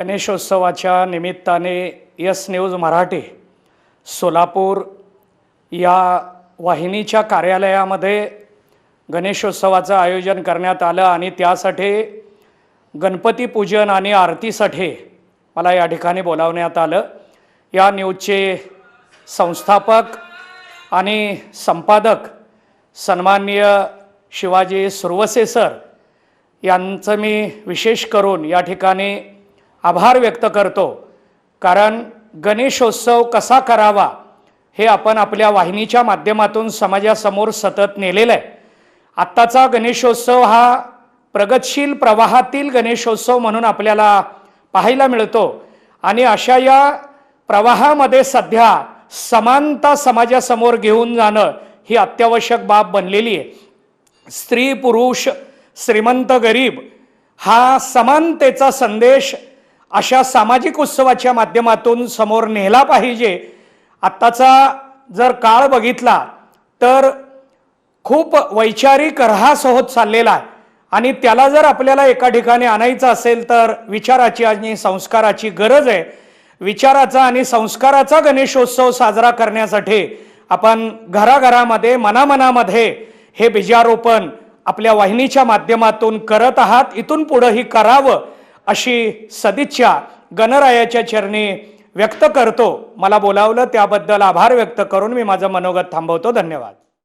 गणेशोत्सवाच्या निमित्ताने yes news Marathi Solapur या वाहिनीच्या कार्यालयामध्ये गणेशोत्सवाचं आयोजन करण्यात आलं आणि त्यासाठी गणपती पूजन आणि आरतीसाठी मला या ठिकाणी बोलावण्यात आलं. या न्यूजचे संस्थापक आणि संपादक सन्माननीय शिवाजी सुरवसे सर यांचं मी विशेष करून या ठिकाणी आभार व्यक्त करतो. कारण गणेशोत्सव कसा करावा हे आपण आपल्या वाहिनीच्या माध्यमातून समाजासमोर सतत नेलेलं आहे. आत्ताचा गणेशोत्सव हा प्रगतशील प्रवाहातील गणेशोत्सव म्हणून आपल्याला पाहायला मिळतो. आणि अशा या प्रवाहामध्ये सध्या समानता समाजासमोर घेऊन जाणं ही अत्यावश्यक बाब बनलेली आहे. स्त्री पुरुष श्रीमंत गरीब हा समानतेचा संदेश अशा सामाजिक उत्सवाच्या माध्यमातून समोर नेला पाहिजे. आत्ताचा जर काळ बघितला तर खूप वैचारिक ऱ्हास होत चाललेला आहे. आणि त्याला जर आपल्याला एका ठिकाणी आणायचं असेल तर विचाराची आणि संस्काराची गरज आहे. विचाराचा आणि संस्काराचा गणेशोत्सव साजरा करण्यासाठी आपण घराघरामध्ये मनामनामध्ये हे बीजारोपण आपल्या वाहिनीच्या माध्यमातून करत आहात. इथून पुढंही करावं. अशी सदिच्छा गणरायाच्या चरणी व्यक्त करतो. मला बोलावलं त्याबद्दल आभार व्यक्त करून मी माझं मनोगत थांबवतो. धन्यवाद.